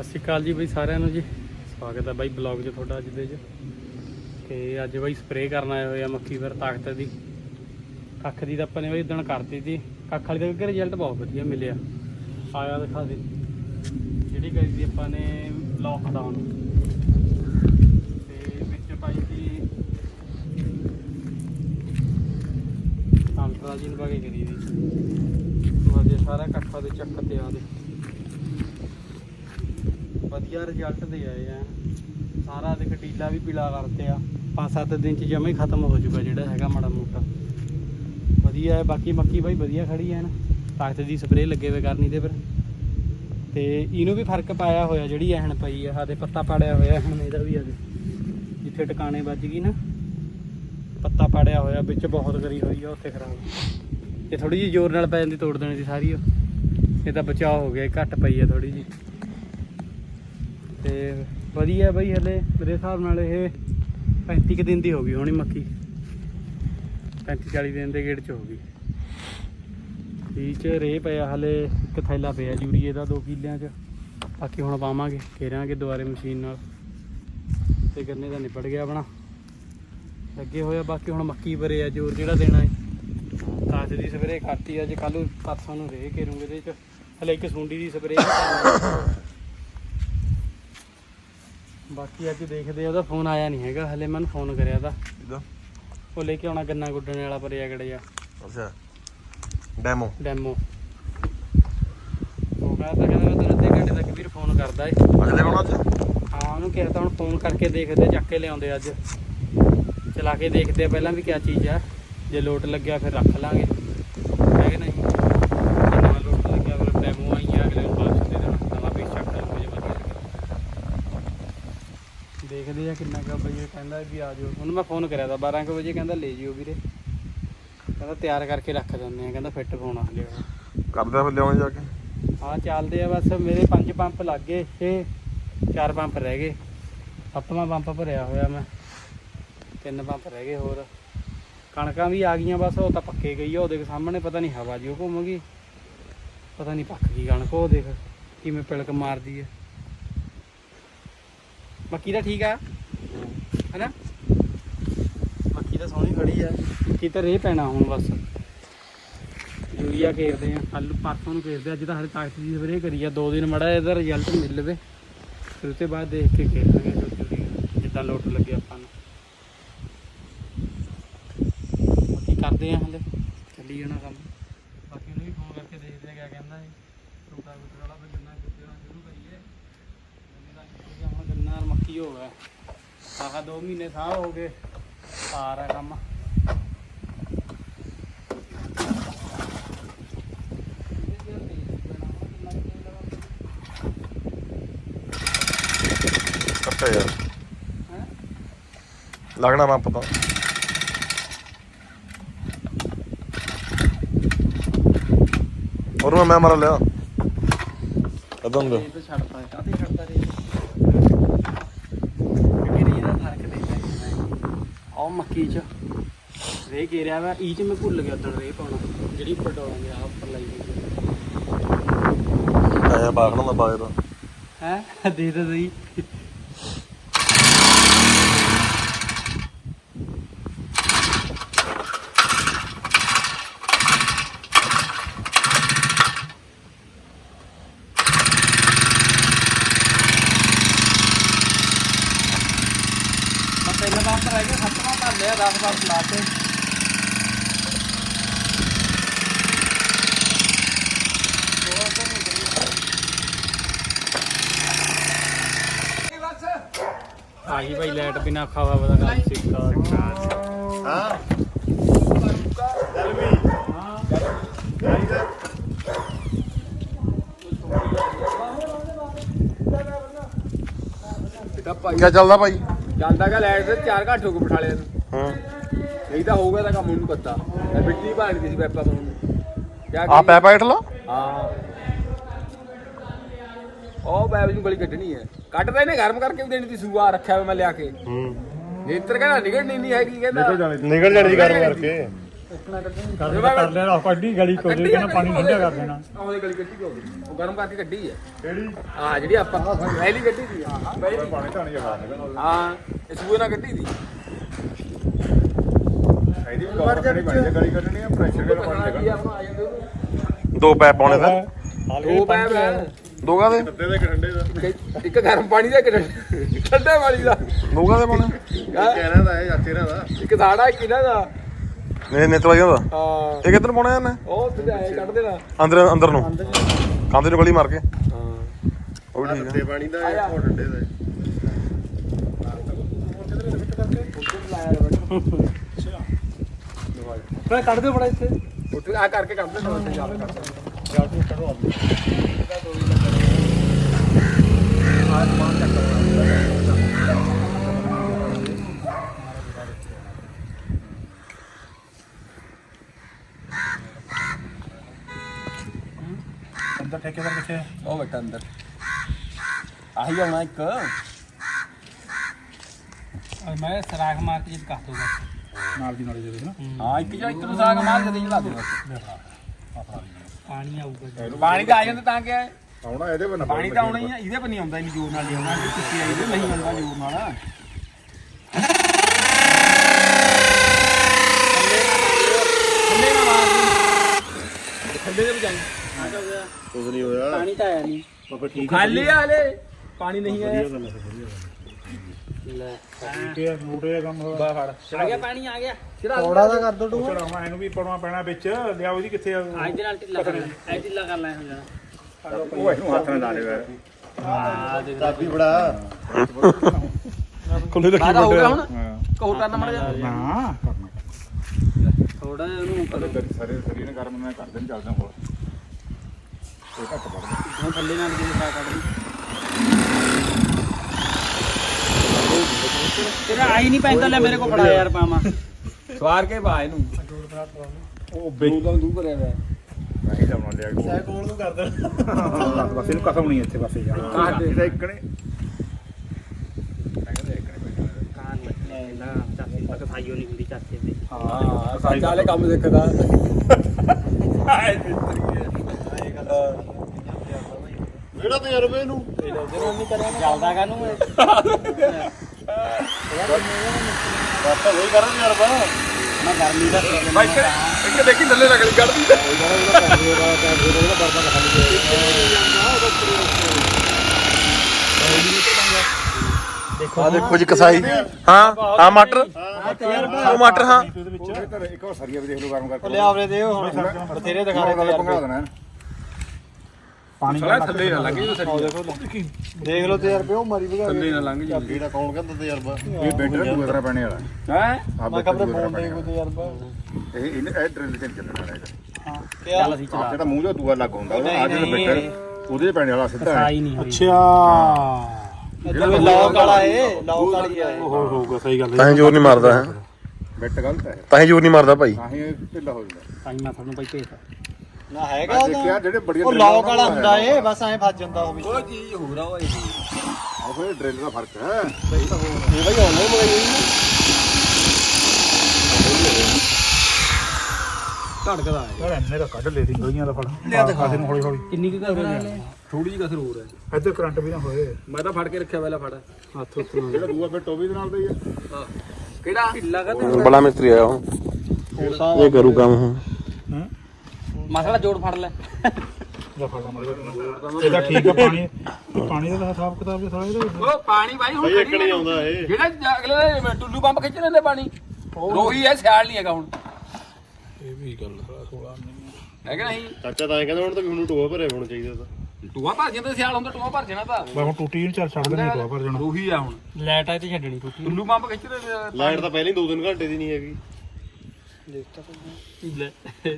ਸਤਿ ਸ਼੍ਰੀ ਅਕਾਲ ਜੀ ਬਈ ਸਾਰਿਆਂ ਨੂੰ ਜੀ। ਸਵਾਗਤ ਹੈ ਬਾਈ ਬਲੌਗ 'ਚ ਤੁਹਾਡਾ ਅੱਜ ਦੇ 'ਚ। ਤੇ ਅੱਜ ਬਾਈ ਸਪਰੇਅ ਕਰਨ ਆਏ ਹੋਏ ਆ ਮੱਕੀ ਫਿਰ ਤਾਕਤ ਦੀ। ਕੱਖ ਦੀ ਤਾਂ ਆਪਾਂ ਨੇ ਬਾਈ ਉਦਣ ਕਰਤੀ ਸੀ। ਕੱਖ ਵਾਲੀ ਦਾ ਕਿ ਰਿਜ਼ਲਟ ਬਹੁਤ ਵਧੀਆ ਮਿਲਿਆ। ਆਇਆ ਦਿਖਾ ਦੇ। ਜਿਹੜੀ ਕਰੀ ਸੀ ਆਪਾਂ ਨੇ ਲੋਕਡਾਊਨ ਤੇ ਵਿੱਚ ਪਾਈ ਸੀ ਅੰਤਰਾ ਜੀ ਨੂੰ ਕੇ ਕਰੀ ਦੀ। ਵਧੀਆ ਸਾਰਾ ਕੱਖਾਂ ਦੇ ਚੱਕ ਤੇ ਆ ਦੇ। ਵਧੀਆ ਰਿਜ਼ਲਟ ਦੇ ਆਏ ਆ। ਸਾਰਾ ਦੇ ਡੀਲਾ ਵੀ ਪੀਲਾ ਕਰਤੇ ਆ। 5-7 ਦਿਨ ਚ ਜਮਾ ਹੀ ਖਤਮ ਹੋ ਜਾਊਗਾ ਜਿਹੜਾ ਹੈਗਾ ਮਾੜਾ ਮੋਟਾ। ਵਧੀਆ ਹੈ, ਬਾਕੀ ਮੱਕੀ ਬਾਈ ਵਧੀਆ ਖੜੀ ਹੈ ਨਾ। ਤਾਕਤ ਦੀ ਸਪਰੇਅ ਲੱਗੇ ਹੋਏ ਕਰਨੀ ਤੇ ਫਿਰ। ਤੇ ਇਹਨੂੰ ਵੀ ਫ਼ਰਕ ਪਾਇਆ ਹੋਇਆ ਜਿਹੜੀ ਐਹਣ ਪਈ ਆ ਆਦੇ ਪੱਤਾ ਪਾੜਿਆ ਹੋਇਆ ਹੁਣ ਇਹਦਾ ਵੀ ਆ ਜਿੱਥੇ ਟਿਕਾਣੇ ਵੱਜ ਗਈ ਨਾ, ਪੱਤਾ ਪਾੜਿਆ ਹੋਇਆ, ਵਿੱਚ ਬਹੁਤ ਕਰੀ ਹੋਈ ਆ, ਉੱਥੇ ਖਰਾਬ। ਇਹ ਥੋੜੀ ਜਿਹੀ ਜ਼ੋਰ ਨਾਲ ਪੈ ਜਾਂਦੀ ਤੋੜ ਦੇਣੀ ਸੀ ਸਾਰੀ ਉਹ। ਇਹ ਤਾਂ ਬਚਾਅ ਹੋ ਗਿਆ ਘੱਟ ਪਈ ਆ ਥੋੜੀ ਜਿਹੀ। ਤੇ ਵਧੀਆ ਬਈ ਹਲੇ ਮੇਰੇ ਹਿਸਾਬ ਨਾਲ ਇਹ 35 ਕੁ ਦਿਨ ਦੀ ਹੋ ਗਈ ਹੋਣੀ ਮੱਕੀ। 35 40 ਦਿਨ ਦੇ ਗੇੜ ਚ ਹੋ ਗਈ। ਇਹ ਚ ਰੇ ਪਿਆ, ਹਲੇ ਇੱਕ ਥੈਲਾ ਪਿਆ ਯੂਰੀਏ ਦਾ 2 ਕਿੱਲਿਆਂ ਚ। ਬਾਕੀ ਹੁਣ ਪਾਵਾਂਗੇ, ਘੇਰਾਂਗੇ ਦੁਬਾਰੇ ਮਸ਼ੀਨ ਨਾਲ। ਤੇ ਗੰਨੇ ਦਾ ਨਿਪਟ ਗਿਆ ਆਪਣਾ। ਲੱਗੇ ਹੋਇਆ ਬਾਕੀ ਹੁਣ ਮੱਕੀ ਭਰੇ ਆ, ਜੋਰ ਜਿਹੜਾ ਦੇਣਾ ਹੈ ਤਾਜ ਦੀ ਸਪਰੇ ਕਰਤੀ ਅੱਜ ਕੱਲ ਨੂੰ ਪਰਸੋਂ ਨੂੰ ਰੇ ਘੇਰੂਗੇ ਇਹਦੇ ਚ। ਹਲੇ ਇੱਕ ਸੁੰਡੀ ਦੀ ਸਪਰੇ ਬਾਕੀ ਅੱਜ ਦੇਖਦੇ ਆ ਉਹਦਾ ਫੋਨ ਆਇਆ ਨਹੀਂ ਹੈਗਾ ਹਲੇ ਮੈਨੂੰ ਫੋਨ ਕਰਿਆ ਤਾਂ। ਕਿਦਾਂ? ਉਹ ਲੈ ਕੇ ਆਉਣਾ ਗੰਨਾ ਗੁੱਡਣ ਵਾਲਾ ਭਰਿਆ ਗੜਿਆ ਅੱਛਾ। ਡੈਮੋ? ਡੈਮੋ। ਉਹ ਕਹਿੰਦਾ ਕਹਿੰਦਾ ਮੈਂ ਤੈਨੂੰ ਅੱਧੇ ਘੰਟੇ ਤੱਕ ਵੀਰ ਫੋਨ ਕਰਦਾ ਏ। ਅੱਜ ਲੈ ਆਉਣਾ ਅੱਜ? ਹਾਂ ਉਹਨੂੰ ਕਿਹਾ ਤਾਂ ਹੁਣ ਫੋਨ ਕਰਕੇ ਦੇਖਦੇ ਚੱਕ ਕੇ ਲਿਆਉਂਦੇ ਅੱਜ। ਚਲਾ ਕੇ ਦੇਖਦੇ ਆ ਪਹਿਲਾਂ ਵੀ ਕਿਆ ਚੀਜ਼ ਆ। ਜੇ ਲੋਟ ਲੱਗਿਆ ਫਿਰ ਰੱਖ ਲਾਂਗੇ। ਹੈ ਕਿ ਨਹੀਂ ਜੇ ਨਵਾਂ ਲੋਟ ਲੱਗਿਆ ਫਿਰ ਡੈਮੋ ਆਈ ਆ ਅਗਲੇ ਨੂੰ ਵਾਪਸ ਦੇ ਦੇਣਾ ਨਵਾਂ ਪੀਸ ਚੱਕ ਲਾਂਗੇ ਜੇ ਵਧੀਆ ਲੱਗਿਆ ਆ ਕਿੰਨਾ ਕੁ ਵਜੇ ਕਹਿੰਦਾ ਵੀ ਆ ਜਾਓ। ਉਹਨੂੰ ਮੈਂ ਫੋਨ ਕਰਿਆ ਤਾਂ 12 ਕੁ ਵਜੇ ਕਹਿੰਦਾ ਲੈ ਜਿਓ ਵੀਰੇ। ਕਹਿੰਦਾ ਤਿਆਰ ਕਰਕੇ ਰੱਖ ਦਿੰਦੇ ਆ ਕਹਿੰਦਾ ਫਿੱਟ ਪਾਉਣਾ ਹਲੇ। ਕਰਦਾ ਫਿਰ ਲਿਆਉਣੇ ਜਾ ਕੇ? ਹਾਂ ਚੱਲਦੇ ਆ ਬਸ। ਮੇਰੇ ਪੰਜ ਪੰਪ ਲੱਗ ਗਏ ਛੇ ਚਾਰ ਪੰਪ ਰਹਿ ਗਏ। ਸੱਤਵਾਂ ਪੰਪ ਭਰਿਆ ਹੋਇਆ ਮੈਂ। ਤਿੰਨ ਪੰਪ ਰਹਿ ਗਏ ਹੋਰ। ਕਣਕਾਂ ਵੀ ਆ ਗਈਆਂ ਬਸ ਉਹ ਤਾਂ ਪੱਕੇ ਗਈ ਆ। ਉਹਦੇ ਸਾਹਮਣੇ ਪਤਾ ਨਹੀਂ ਹਵਾ ਜਿਉ ਘੁੰਮ ਗਈ ਪਤਾ ਨਹੀਂ ਪੱਕ ਗਈ ਕਣਕ ਉਹ ਦੇਖ ਕਿਵੇਂ ਪਿਲਕ ਮਾਰਦੀ ਹੈ ਮੱਕੀ ਤਾਂ ਠੀਕ ਆ। ਹੈਨਾ? ਮੱਕੀ ਤਾਂ ਸੋਹਣੀ ਖੜੀ ਆ। ਮੱਕੀ ਤਾਂ ਰੇ ਪੈਣਾ ਹੁਣ ਬਸ। ਯੂਰੀਆ ਘੇਰਦੇ ਆ ਕੱਲ ਪਰਸੋਂ ਨੂੰ ਘੇਰਦੇ ਆ ਅੱਜ ਤਾਂ ਹਰੇ ਤਾਕਤ ਦੀ ਸਪਰੇਅ ਕਰੀ ਆ ਦੋ ਦਿਨ ਮੜਾ ਇਹਦਾ ਰਿਜ਼ਲਟ ਮਿਲ ਲਵੇ ਫਿਰ ਉਤੇ ਬਾਅਦ ਦੇਖ ਕੇ ਘੇਰਾਂਗੇ ਜੋ ਜਿੱਦਾਂ ਲੋਟ ਲੱਗੇ ਆਪਾਂ ਨੂੰ ਬਾਕੀ ਕਰਦੇ ਆ ਹਲੇ ਚੱਲੀ ਜਾਣਾ ਕੰਮ ਬਾਕੀ ਉਹਨੂੰ ਵੀ ਫੋਨ ਕਰਕੇ ਦੇਖਦੇ ਆ ਕਿਆ ਕਹਿੰਦਾ ਹੈ ਰੋਟਾ ਰੋਟਾ ਵਾਲਾ ਵੀ ਗੰਨਾ ਕਿੱਥੇ ਸ਼ੁਰੂ ਕਰੀਏ ਗੰਨੇ ਦਾ ਕਿਉਂਕਿ ਹੁਣ ਗੰਨਾ ਔਰ ਮੱਕੀ ਹੋ ਗਿਆ ਆਹ ਦੋ ਮਹੀਨੇ ਸਾਹ ਹੋ ਗਏ। ਪਾਰ ਆ ਕੰਮ। ਅੱਛਾ ਯਾਰ। ਲੱਗਣਾ ਮੈਂ ਪਤਾ ਹੋਰ ਮੈਂ ਮਰ ਲਿਆ। ਅਦਮ ਦੇ ਇਹ ਤਾਂ ਛੱਡਦਾ ਕਾਤੇ ਛੱਡਦਾ ਰੇ ਕਿਉਂਕਿ ਰੇ ਦਾ ਫ਼ਰਕ ਦੇਖਦਾ ਆਹ ਮੱਕੀ ਚ। ਰੇ ਘੇਰਿਆ ਵਾ? ਇਹ ਚ ਮੈਂ ਭੁੱਲ ਗਿਆ ਉਦੋਂ ਰੇ ਪਾਉਣਾ। ਜਿਹੜੀ ਉੱਪਰ ਡੋਲਾਂਗੇ ਆ ਉੱਪਰ ਲਾਈ ਹੋਈ ਆਇਆ ਬਾਖਣਾ ਦਾ ਬਾਇਰ ਹੈ? ਦੇ ਦੇ ਸਹੀ ਬਸ ਇਹਨਾਂ ਦਾ ਅੰਤਰ ਰਹਿ ਗਿਆ ਸੱਤਵਾਂ ਕਰ ਲਿਆ 10 ਵਾਰ ਲਾ ਕੇ ਆ ਬਦਾ ਕੰਮ ਸਿੱਖਾ। ਹਾਂ। ਤਾਂ ਭਾਈ। ਕੀ ਚੱਲਦਾ ਭਾਈ? ਚੱਲਦਾ ਗਾ ਲਾਈਟ ਤੇ ਚਾਰ ਘੰਟੇ ਹੋ ਗਏ ਬਠਾਲੇ ਨੂੰ। ਹਾਂ। ਨਹੀਂ ਤਾਂ ਹੋਊਗਾ ਤਾਂ ਕੰਮ ਨੂੰ ਪਤਾ। ਮੈਂ ਬਿਜਲੀ ਭਾਣ ਦੀ ਸੀ ਪੈਪਾ ਤੋਂ। ਕਿਆ ਆ ਪੈ ਪੈਟ ਲਾ ਹਾਂ। ਉਹ ਬੈਬ ਨੂੰ ਗਲੀ ਕੱਢਣੀ ਹੈ। ਕੱਢਦਾ ਇਹਨੇ ਗਰਮ ਕਰਕੇ ਵੀ ਦੇਣੀ ਤੀ ਸੂਆ ਰੱਖਿਆ ਹੋਇਆ ਮੈਂ ਲਿਆ ਕੇ। ਹੂੰ। ਨੇਤਰ ਕਹਿੰਦਾ ਨਿਕਲਣੀ ਨਹੀਂ ਹੈਗੀ ਕਹਿੰਦਾ ਨਿਕਲ ਜਾਣੀ ਦੀ ਗਰਮ ਕਰਕੇ। ਕਰ ਲੈਣਾ ਕੱਢੀ ਗਲੀ ਦੇ ਕੇ ਨਾ ਪਾਣੀ ਠੰਡਾ ਕਰ ਦੇਣਾ। ਉਹਦੇ ਗਲੀ ਕੱਢੀ ਕਿਉਂ ਉਹ ਗਰਮ ਕਰਕੇ ਕੱਢੀ ਹੈ ਕਿਹੜੀ? ਹਾਂ ਜਿਹੜੀ ਆਪਾਂ ਪਹਿਲੀ ਕੱਢੀ ਸੀ ਹਾਂ ਪਹਿਲੀ ਪਾਣੀ ਧਾਣੀ ਜਗਾ ਨਿਕਲ ਹਾਂ ਇਹ ਸੂਏ ਨਾਲ ਕੱਢੀ ਸੀ। ਇਹਦੀ ਵੀ ਗੌਰ ਕਰਨੀ ਪੈਣੀ ਜੇ ਗਲੀ ਕੱਢਣੀ ਆ ਪ੍ਰੈਸ਼ਰ ਨਾਲ ਪਾਣੀ ਕੀ ਜਗਾ ਆਪਣਾ ਆ ਜਾਂਦੇ ਉਹਨੂੰ ਦੋ ਪੈਪ ਪਾਉਣੇ ਦਾ ਦੋ ਪੈਪ ਹੈ ਦੋ ਦੇ ਠੰਡੇ ਦਾ। ਇੱਕ- ਇੱਕ ਗਰਮ ਪਾਣੀ ਦਾ ਇੱਕ ਠੰਡੇ- ਠੰਡੇ ਪਾਣੀ ਦਾ। ਦੋ ਕਾਦੇ ਪਾਉਣੇ? ਹਾਂ, ਕਹਿਣਾ ਦਾ ਹੈ ਚਾਚੇ ਦਾ। ਇੱਕ ਸਾੜਾ ਇੱਕ ਇਹਨਾਂ ਦਾ। ਨੇ ਨਿਤਵਾਈਆਂ ਦਾ? ਹਾਂ। ਇਹ ਕਿੱਧਰ ਪਾਉਣਾ ਇਹਨੇ? ਉਹ ਤੇ ਐ ਕੱਢ ਦੇਣਾ। ਅੰਦਰ ਅੰਦਰ। ਨੂੰ ਕੰਧ ਨੂੰ ਗਲੀ ਮਾਰ ਕੇ। ਹਾਂ। ਉਹ ਵੀ ਠੀਕ ਅੱਧੇ ਪਾਣੀ ਦਾ ਹੈ ਉਹ ਠੰਡੇ ਦਾ ਹੈ। ਫਿਰ ਕੱਢ ਦਿਓ ਬੜਾ ਇੱਥੇ। ਉੱਥੇ ਆ ਕਰਕੇ ਕੱਢ ਦੇਣਾ ਉੱਥੇ ਜਾ ਕੇ ਠੇਕੇਦਾਰ ਕਿੱਥੇ ਹੈ? ਉਹ ਬੈਠਾ ਅੰਦਰ। ਆਹੀ ਆਉਣਾ ਇੱਕ। ਮੈਂ ਸਰਾਖ ਮਾਰ ਕੇ ਜਿੱਦ ਕਰ ਦੂੰਗਾ ਨਾਲ ਦੀ ਨਾਲੇ ਦੇ ਦੇ ਨਾ ਹਾਂ। ਇੱਕ ਜਾਂ ਇੱਕ ਨੂੰ ਸਾਗ ਮਾਰ ਕੇ ਦੇ ਲਾ ਦੇਣਾ ਪਾਣੀ ਆਊਗਾ ਪਾਣੀ ਤਾਂ ਆ ਜਾਂਦਾ ਤਾਂ ਕਿ ਆਉਣਾ ਇਹਦੇ ਬਣਾ ਪਾਣੀ ਤਾਂ ਆਉਣਾ ਹੀ ਆ ਇਹਦੇ ਪਰ ਨਹੀਂ ਆਉਂਦਾ ਇੰਨੀ ਜ਼ੋਰ ਨਾਲ ਨਹੀਂ ਆਉਣਾ। ਜੇ ਕੁੱਤੀ ਆਈ ਤੇ ਨਹੀਂ ਆਉਂਦਾ ਜ਼ੋਰ ਨਾਲ। ਥੱਲੇ ਨਾ ਮਾਰ। ਥੱਲੇ ਦੇ ਵਜਾਈ ਕੁਝ ਨਹੀਂ ਹੋਇਆ। ਪਾਣੀ ਤਾਂ ਆਇਆ ਨਹੀਂ ਬਾਬਾ ਠੀਕ ਖਾਲੀ ਆ ਹਲੇ। ਪਾਣੀ ਨਹੀਂ ਆਇਆ। ਲੈ। ਠੀਕ ਹੈ ਮੋਟੇ ਦਾ ਕੰਮ ਹੋਇਆ। ਬਾ ਫੜ ਆ ਗਿਆ ਪਾਣੀ ਆ ਗਿਆ। ਥੋੜਾ ਦਾ ਕਰ ਦੋ ਚੜਾਉਣਾ ਇਹਨੂੰ ਵੀ ਪਾਉਣਾ ਪੈਣਾ ਵਿੱਚ। ਲਿਆਓ ਇਹਦੀ ਕਿੱਥੇ ਆ ਅੱਜ ਦੇ ਨਾਲ ਢਿੱਲਾ ਕਰ ਲੈ। ਐ ਢਿੱਲਾ ਕਰ ਲੈ ਹੋ ਜਾਣਾ। ਉਹ ਇਹਨੂੰ ਹੱਥ ਨਾਲ ਲਾ ਦੇ ਯਾਰ ਹਾਂ ਦੇਖ ਦਾਦੀ ਬੜਾ। ਖੁੱਲੇ ਰੱਖੀ ਬਾਰਾ ਹੋ ਗਿਆ ਹੁਣ? ਹਾਂ ਕਹੋ ਕਰਨਾ ਮੜ ਜਾ। ਨਾ ਕਰਨਾ ਥੋੜਾ ਜਿਹਾ ਉਹਨੂੰ ਸਾਰੇ ਸਰੀਰ ਨੇ ਗਰਮ ਮੈਂ ਕਰ ਦੇਣ ਚੱਲਦਾ ਹੋਰ। ਇਹ ਘੱਟ ਪੜਦਾ ਹੁਣ ਥੱਲੇ ਨਾਲ ਜਿਹਦੇ ਸਾਹ ਕੱਢ ਦੀ ਤੇਰਾ ਆਈ ਨਹੀਂ ਪੈਂਦਾ ਲੈ ਮੇਰੇ ਕੋਲ ਫੜਾ ਯਾਰ ਪਾਵਾਂ। ਸਵਾਰ ਕੇ ਪਾ ਇਹਨੂੰ। ਉਹ ਦੋ ਦਮ ਦੂ ਕਰਿਆ ਹੋਇਆ ਨਹੀਂ ਲਾਉਣਾ ਲਿਆ ਕੇ ਕੋਲ ਨੂੰ ਕਰ ਦੇ ਬਸ ਇਹਨੂੰ ਕਸਮ ਨਹੀਂ ਇੱਥੇ ਬਸ ਜਾ। ਕਾਹ ਦੇ ਇਹਦਾ ਇੱਕ ਨੇ ਮੈਂ ਕਹਿੰਦਾ ਇੱਕ ਨੇ ਬੈਠਾ ਕਾਂ ਲੈ ਲਾ ਚਾਚੇ ਤੱਕ ਸਾਈਓ ਨਹੀਂ ਹੁੰਦੀ ਚਾਚੇ ਦੀ। ਹਾਂ ਸੱਚ ਵਾਲੇ ਕੰਮ ਸਿੱਖਦਾ ਆਏ ਮਿੱਤਰੀ। ਕਿਹੜਾ ਤਜਰਬੇ ਇਹਨੂੰ? ਚੱਲਦਾ ਕਾਨੂੰ ਬਾਤਾਂ ਕੋਈ ਕਰਨ ਯਾਰ ਬਾ ਮੈਂ ਗਰਮੀ ਦਾ ਬਾਈ ਇੱਕ ਇੱਕ ਦੇਖੀ ਥੱਲੇ ਲੱਗਣੀ ਕੱਢਦੀ ਆ ਦੇਖੋ ਜੀ ਕਸਾਈ। ਹਾਂ ਹਾਂ ਮਟਰ। ਉਹ ਮਟਰ ਹਾਂ। ਵਿੱਚ। ਇੱਕ ਵਾਰ ਸਰੀਆ ਵੀ ਦੇਖ ਲਓ ਗਰਮ ਕਰਕੇ। ਲਿਆਵਰੇ ਦੇ ਹੁਣ ਬਥੇਰੇ ਦਿਖਾ ਰਹੇ ਗੱਲ ਪੰਗਾ ਦੇਣਾ ਪਾਣੀ ਸਾਲਾ ਥੱਲੇ ਨਾ ਲੱਗੇ ਜੋ ਸਰੀ। ਦੇਖ ਲਓ ਤੇ ਯਾਰ ਪਿਓ ਮਰੀ ਬਗਾ ਥੱਲੇ ਨਾ ਲੰਘ ਜੀ ਇਹਦਾ ਕੌਣ ਕਹਿੰਦਾ ਤਜਰਬਾ? ਇਹ ਦੂਏ ਤਰ੍ਹਾਂ ਪੈਣੇ ਵਾਲਾ। ਹੈ? ਮੈਂ ਤਰ੍ਹਾਂ ਫੋਨ ਦੇ ਵਾਲਾ ਕੋਈ ਯਾਰ ਬਾ ਇਹ ਇਹ ਡਰਿਲ ਤੇ ਚੱਲਣ ਵਾਲਾ ਇਹਦਾ। ਹਾਂ ਚੱਲ ਅਸੀਂ ਜਿਹੜਾ ਮੂੰਹ ਦਾ ਦੂਆ ਲੱਗ ਹੁੰਦਾ ਉਹ ਆ ਜਿਹੜਾ ਨਹੀਂ। ਬੈਠਰ ਉਹਦੇ ਪੈਣੇ ਵਾਲਾ ਸਿੱਧਾ ਹੈ। ਸਾਈ ਨਹੀਂ ਹੋਈ। ਅੱਛਾ। ਜਿਹੜਾ ਲੌਕ ਵਾਲਾ ਏ ਲੌਕ ਵਾਲੀ ਆ ਇਹ। ਉਹ ਹੋਊਗਾ ਸਹੀ ਗੱਲ ਤਾਂ ਹੀ ਜ਼ੋਰ ਨਹੀਂ ਮਾਰਦਾ ਹੈ। ਬੈਠ ਗਲਤ ਹੈ। ਤਾਂ ਹੀ ਜ਼ੋਰ ਨਹੀਂ ਮਾਰਦਾ ਭਾਈ। ਤਾਂ ਹੀ ਇਹ ਢਿੱਲਾ ਹੋ ਜਾਂਦਾ। ਤਾਂ ਹੀ ਮੈਂ ਤੁਹਾਨੂੰ ਭਾਈ ਭੇਜਦਾ ਨਾ ਹੈਗਾ ਮੈਂ ਦੇਖਿਆ ਜਿਹੜੇ ਬੜੀਆਂ ਉਹ ਲੌਕ ਵਾਲਾ ਹੁੰਦਾ ਏ ਬਸ ਐਂ ਫਸ ਜਾਂਦਾ ਉਹ ਵਿੱਚ ਉਹ ਚੀਜ਼ ਹੋ ਰਹਾ ਓਏ। ਉਹ ਫਿਰ ਡਰਿਲ ਦਾ ਫ਼ਰਕ ਹੈ। ਇਹ ਭਾਈ ਆਨਲਾਈਨ ਮੰਗਾਈ ਹੋਈ ਧੜਕਦਾ ਹੈ ਯਾਰ ਇੰਨੇ ਦਾ ਕੱਢ ਲੈ ਦੀ ਗਲੀਆਂ ਦਾ ਫੜ ਕਾਸੇ ਨੂੰ ਹੌਲੀ ਹੌਲੀ। ਕਿੰਨੀ ਕੁ ਕਰ ਰਿਹਾ ਥੋੜੀ ਜਿਹੀ ਕਸਰ ਹੋਰ ਹੈ। ਇੱਧਰ ਕਰੰਟ ਵੀ ਨਾ ਹੋਏ। ਮੈਂ ਤਾਂ ਫੜ ਕੇ ਰੱਖਿਆ ਪਹਿਲਾਂ ਫੜ। ਹੱਥ ਉੱਤੇ ਜਿਹੜਾ ਦੂਆ ਫਿਰ ਟੋਬੀ ਦੇ ਨਾਲ ਦਾ ਹੀ ਹੈ। ਕਿਹੜਾ? ਢਿੱਲਾ ਕਰ ਬੜਾ ਮਿਸਤਰੀ ਆਇਆ ਉਹ। ਇਹ ਕਰੂ ਕੰਮ। ਹੁਣ ਹਾਂ। ਮਸਲਾ ਜੋੜ ਫੜ ਲੈ। ਦਾ ਇਹ ਤਾਂ ਠੀਕ ਆ ਪਾਣੀ ਪਾਣੀ ਦਾ ਹਿਸਾਬ ਕਿਤਾਬ ਥੋੜਾ ਇਹਦਾ ਉਹ ਪਾਣੀ ਬਾਈ ਹੁਣ ਇੱਕ ਨਹੀਂ ਆਉਂਦਾ ਇਹ। ਜਿਹੜਾ ਅਗਲੇ ਨੇ ਟੁੱਲੂ ਪੰਪ ਖਿੱਚ ਲੈਂਦੇ ਪਾਣੀ। ਰੋਹੀ ਹੈ ਸਿਆਲ ਨਹੀਂ ਹੈਗਾ ਹੁਣ। ਇਹ ਵੀ ਗੱਲ ਥੋੜਾ ਥੋੜਾ ਹੈ ਕਿ ਨਹੀਂ? ਚਾਚਾ ਤਾਂ ਐਂ ਕਹਿੰਦਾ ਹੁਣ ਤਾਂ ਮੈਨੂੰ ਟੋਆ ਭਰੇ ਹੋਣਾ ਚਾਹੀਦਾ ਤਾਂ। ਟੂਆ ਭਰ ਜਾਂਦਾ ਸਿਆਲ ਹੁੰਦਾ ਟੂਆ ਭਰ ਜਾਣਾ ਤਾਂ। ਬਾ ਹੁਣ ਟੂਟੀ ਨੂੰ ਚੱਲ ਛੱਡ ਦੇਣੀ ਤੋਂ ਭਰ ਜਾਣਾ। ਰੋਹੀ ਆ ਹੁਣ। ਲਾਈਟ ਆ ਤੇ ਛੱਡਣੀ ਟੁੱਟੀ। ਟੁੱਲੂ ਪੰਪ ਖਿੱਚ ਲੈਂਦੇ ਲਾਈਟ ਤਾਂ ਪਹਿਲਾਂ ਹੀ 2-3 ਘੰਟੇ ਦੀ ਨਹੀਂ ਹੈਗੀ।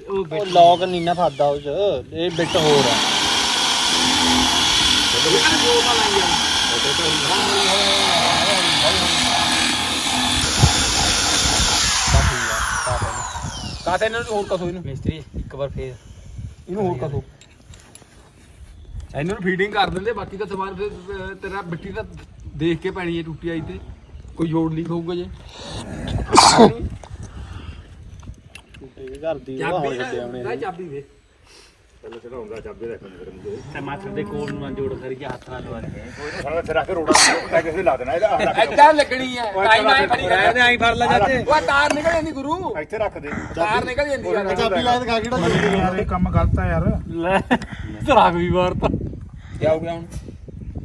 ਉਹ ਲੌਕ ਨਹੀਂ ਨਾ ਫਾਦਾ ਉਹ ਚ। ਇਹ ਬਿੱਟ ਹੋਰ ਆ। ਕਾਤੇ ਇਹਨਾਂ ਨੂੰ ਹੋਰ ਕਸੋ ਇਹਨੂੰ? ਮਿਸਤਰੀ ਇੱਕ ਵਾਰ ਫੇਰ। ਇਹਨੂੰ ਹੋਰ ਕਸੋ। ਇਹਨਾਂ ਨੂੰ ਫੀਡਿੰਗ ਕਰ ਦਿੰਦੇ ਬਾਕੀ ਤਾਂ ਸਮਾਨ ਫਿਰ ਤੇਰਾ ਮਿੱਟੀ ਤਾਂ ਦੇਖ ਕੇ ਪੈਣੀ ਹੈ ਟੁੱਟੀ ਆਈ ਤੇ। ਕੋਈ ਜੋੜ ਲੀਕ ਹੋਊਗਾ ਜੇ। ਘਰ ਦੀ ਉਹ ਹੁਣ ਛੱਡਿਆ ਉਹਨੇ ਲੈ ਚਾਬੀ ਦੇ। ਚੱਲ ਚੜਾਉਂਦਾ ਚਾਬੇ ਰੱਖ ਮੇਰੇ ਮੁੰਡੇ ਤੇ ਮਾਥਰ ਦੇ ਕੋਲ ਨੂੰ ਨਾ ਜੋੜ ਕਰਕੇ ਹੱਥ ਨਾਲ ਲਵਾ ਦੇ। ਸਾਲਾ ਇੱਥੇ ਰੱਖ ਕੇ ਰੋੜਾ ਲੈ ਕੇ ਲਾ ਦੇਣਾ ਇਹਦਾ ਆਹ ਰੱਖ ਐਦਾਂ ਲੱਗਣੀ ਹੈ ਟਾਈਮ ਆਏ ਫੜੀ ਰਹਿਣ ਦੇ ਆਈ ਫੜ ਲੈ ਚਾਚੇ ਉਹ ਤਾਰ ਨਿਕਲ ਜਾਂਦੀ ਗੁਰੂ। ਦੇ। ਇੱਥੇ ਰੱਖ ਦੇ। ਤਾਰ ਨਿਕਲ ਜਾਂਦੀ ਯਾਰ ਚਾਬੀ ਲਾ ਦਿਖਾ ਕਿਹੜਾ ਯਾਰ ਇਹ ਕੰਮ ਗਲਤ ਆ ਯਾਰ। ਲੈ ਤਰਾਗ ਵੀ ਵਾਰਤਾ। ਕੀ ਹੋ ਗਿਆ ਹੁਣ?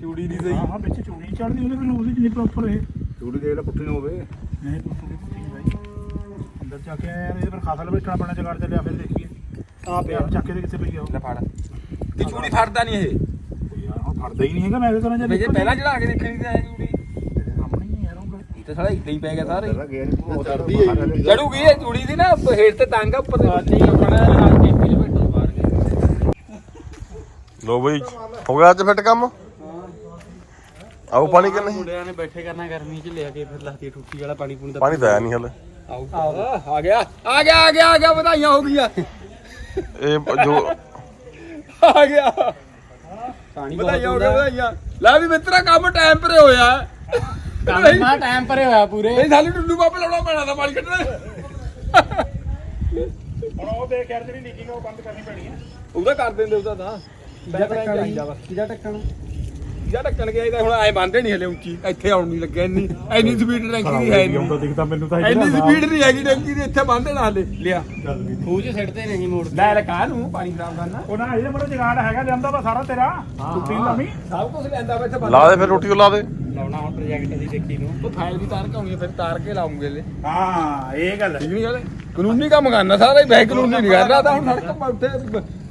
ਚੂੜੀ ਨਹੀਂ ਹਾਂ ਹਾਂ ਵਿੱਚ ਚੂੜੀ ਚੜਦੀ ਉਹਦੇ ਫਿਰ ਉਹਦੀ ਜਿੰਨੀ ਪ੍ਰੋਪਰ ਇਹ। ਚੂੜੀ ਦੇ ਜਿਹੜਾ ਪੁੱਠੀ ਨੂੰ ਹੋਵੇ। ਨਹੀਂ ਬਾਈ ਅੰਦਰ ਜਾ ਕੇ ਆਇਆ ਯਾਰ ਇਹਦੇ ਪਰ ਖਾਸਾ ਲਵੇਟਣਾ ਪੈਣਾ ਜਗਾੜ ਚੱਲਿਆ ਫਿਰ ਦੇਖੀਏ। ਆ ਪਿਆ। ਚੱਕ ਕੇ ਦੇ ਕਿੱਥੇ ਪਈ ਆ ਉਹ? ਲੈ ਫੜ। ਤੇ ਚੂੜੀ ਫੜਦਾ ਨਹੀਂ ਇਹ? ਯਾਰ ਹੁਣ ਫੜਦਾ ਹੀ ਨਹੀਂ ਹੈਗਾ ਮੈਂ ਕਿਹ ਕਰਾਂ ਜੇ ਵੀ ਜੇ। ਪਹਿਲਾਂ ਚੜਾ ਕੇ ਦੇਖਣੀ ਤਾਂ ਇਹ ਚੂੜੀ। ਸਾਹਮਣੇ ਹੀ ਯਾਰ ਉਹ ਇਹ ਤਾਂ ਸਾਲਾ ਇੱਦਾਂ ਹੀ ਪੈ ਗਿਆ ਸਾਰੇ। ਤੇਰਾ ਗਿਆ ਨਹੀਂ ਉਹ ਚੜ੍ਹਦੀ ਹੈ ਚੂੜੀ। ਚੜੂਗੀ ਇਹ ਚੂੜੀ ਦੀ ਨਾ ਹੇਠ ਤੇ ਟੰਗ ਆ ਉੱਪਰ ਨਹੀਂ ਆਪਣਾ ਨਾਲ ਕੇ ਫਿਲ ਬੈਠੋ ਬਾਹਰ ਕੇ। ਲੋ ਬਈ ਹੋ ਗਿਆ ਅੱਜ ਫਿੱਟ ਕੰਮ? ਆਓ ਪਾਣੀ ਕਿ ਨਹੀਂ ਮੁੰਡਿਆਂ ਨੇ ਬੈਠੇ ਕਰਨਾ ਗਰਮੀ ਚ ਲਿਆ ਕੇ ਫਿਰ ਲਾਤੀ ਟੁੱਟੀ ਵਾਲਾ ਪਾਣੀ ਪੂਣੀ ਦਾ ਪਾਣੀ ਤਾਂ ਆਇਆ ਨਹੀਂ ਹਲੇ। ਆਓ ਆ ਗਿਆ ਆ ਗਿਆ ਆ ਗਿਆ ਆ ਗਿਆ ਵਧਾਈਆਂ ਹੋ ਗਈਆਂ। ਇਹ ਜੋ ਆ ਗਿਆ। ਪਾਣੀ ਵਧਾਈਆਂ ਹੋ ਗਈਆਂ ਵਧਾਈਆਂ। ਲੈ ਵੀ ਮਿੱਤਰਾ ਕੰਮ ਟਾਈਮ ਪਰੇ ਹੋਇਆ। ਕੰਮ ਮਾ ਟਾਈਮ ਪਰੇ ਹੋਇਆ ਪੂਰੇ। ਨਹੀਂ ਸਾਲੀ ਟੁੱਲੂ ਬਾਪ ਲਾਉਣਾ ਪੈਣਾ ਤਾਂ ਪਾਣੀ ਕੱਢਣਾ। ਹੁਣ ਉਹ ਦੇਖ ਯਾਰ ਜਿਹੜੀ ਲੀਕਿੰਗ ਉਹ ਬੰਦ ਕਰਨੀ ਪੈਣੀ ਹੈ ਉਹਦਾ ਕਰ ਦਿੰਦੇ ਉਹਦਾ ਤਾਂ। ਕਿਹਦਾ ਟੱਕਣ ਕਿਹਦਾ ਟੱਕਣ। ਜਾਂ ਢੱਕਣ ਗਿਆ ਇਹਦਾ ਹੁਣ ਐ ਬੰਦੇ ਨਹੀਂ ਹਲੇ ਉੱਚੀ ਇੱਥੇ ਆਉਣ ਨਹੀਂ ਲੱਗਿਆ ਇੰਨੀ ਇੰਨੀ ਸਪੀਡ ਟੈਂਕੀ ਨਹੀਂ ਹੈ ਇੰਨੀ ਆਉਂਦਾ ਦਿਖਦਾ ਮੈਨੂੰ ਤਾਂ ਇੰਨੀ ਸਪੀਡ ਨਹੀਂ ਹੈਗੀ ਟੈਂਕੀ ਦੀ ਇੱਥੇ ਬੰਦੇ ਨਾ ਹਲੇ। ਲਿਆ। ਖੂਹ ਚ ਸਿੱਟਦੇ ਨਹੀਂ ਮੋੜ ਲੈ ਲੈ ਕਾਹ ਨੂੰ ਪਾਣੀ ਖਰਾਬ ਕਰਨਾ। ਉਹ ਨਾ ਇਹਦੇ ਮੋੜੇ ਜਗਾੜ ਹੈਗਾ ਜਾਂਦਾ ਵਾ ਸਾਰਾ ਤੇਰਾ। ਟੁੱਟੀ ਲੰਮੀ। ਸਭ ਕੁਝ ਲੈਂਦਾ ਵਾ ਇੱਥੇ ਬੰਦਾ। ਲਾ ਦੇ ਫਿਰ ਰੋਟੀ ਉਹ ਲਾ ਦੇ। ਲਾਉਣਾ ਹੁਣ ਪ੍ਰੋਜੈਕਟ ਦੀ ਦੇਖੀ ਨੂੰ। ਉਹ ਫਾਈਲ ਵੀ ਤਾਰ ਕੇ ਆਉਣੀ ਹੈ ਫਿਰ ਤਾਰ ਕੇ ਲਾਉਂਗੇ ਲੈ ਹਾਂ ਇਹ ਗੱਲ ਠੀਕ ਨਹੀਂ ਗੱਲ? ਕਾਨੂੰਨੀ ਕੰਮ ਕਰਨਾ ਸਾਰਾ ਹੀ ਬੈ ਕਾਨੂੰਨੀ ਨਹੀਂ ਕਰਨਾ ਤਾਂ ਹੁਣ ਸੜਕ ਉੱਤੇ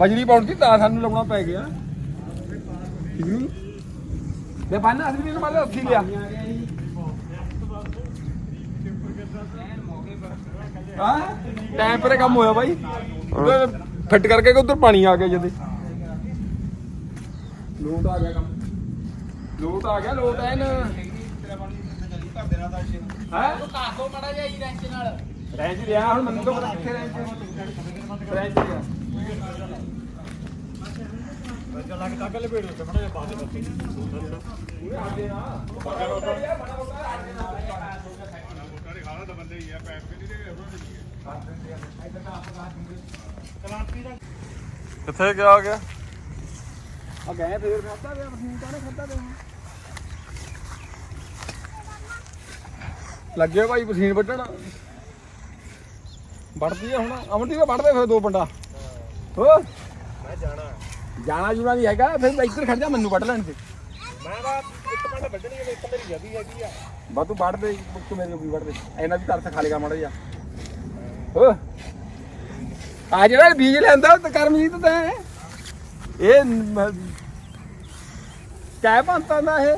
ਬਜਰੀ ਪਾਉਣ ਦੀ ਤਾਂ ਸਾਨੂੰ ਲਾਉਣਾ ਪੈ ਗਿਆ। ਠੀਕ ਨਹੀਂ ਟਾਈਮ ਪਰੇ ਕੰਮ ਹੋਇਆ ਬਾਈ। ਫਿੱਟ ਕਰਕੇ ਕਿ ਉਧਰ ਪਾਣੀ ਆ ਗਿਆ ਜਦੇ। ਲੋਟ ਆ ਗਿਆ ਕੰਮ। ਲੋਟ ਆ ਗਿਆ ਲੋਟ ਐਨ। ਹੈ? ਕਾਸੋ ਮੜਾ ਜਾਈ ਰੈਂਚ ਨਾਲ। ਰੈਂਚ ਲਿਆ ਹੁਣ ਮੈਨੂੰ ਤਾਂ ਪਤਾ ਕਿੱਥੇ ਰੈਂਚ ਰੈਂਚ ਲਿਆ। ਕਿੱਥੇ ਗਿਆ ਆ ਗਿਆ? ਆ ਗਏ ਫੇਰ ਖਾਦਾ ਗਿਆ ਮਸ਼ੀਨ ਕਾਹਨੇ ਖਾਦਾ ਗਿਆ ਲੱਗੇ ਭਾਈ ਪਸੀਨ ਵੱਢਣ? ਵੱਢਦੀ ਆ ਹੁਣ ਅਮਨਦੀਪ ਵੱਢਦੇ ਫਿਰ ਦੋ ਪੰਡਾ। ਹੋ ਮੈਂ ਜਾਣਾ। ਜਾਣਾ ਜੂਣਾ ਨਹੀਂ ਹੈਗਾ ਫਿਰ ਇੱਧਰ ਖੜ ਜਾ ਮੈਨੂੰ ਵੱਢ ਲੈਣ ਤੇ ਮੈਂ ਤਾਂ ਇੱਕ ਮਿੰਟ ਵੱਢਣੀ ਹੈ ਇੱਕ ਮੇਰੀ ਜਦੀ ਹੈਗੀ ਆ। ਬਾ ਤੂੰ ਵੱਢ ਦੇ ਮੁੱਕ ਮੇਰੇ ਵੀ ਵੱਢ ਦੇ। ਇਹਨਾਂ ਵੀ ਤਰਸ ਖਾ ਲੇਗਾ ਮਾੜਾ ਜਿਹਾ। ਹੋ ਆ ਜਿਹੜਾ ਬੀਜ ਲੈਂਦਾ ਤੇ ਕਰਮਜੀਤ ਤਾਂ ਇਹ ਕਹਿ ਪੰਤਾਂ ਦਾ ਇਹ।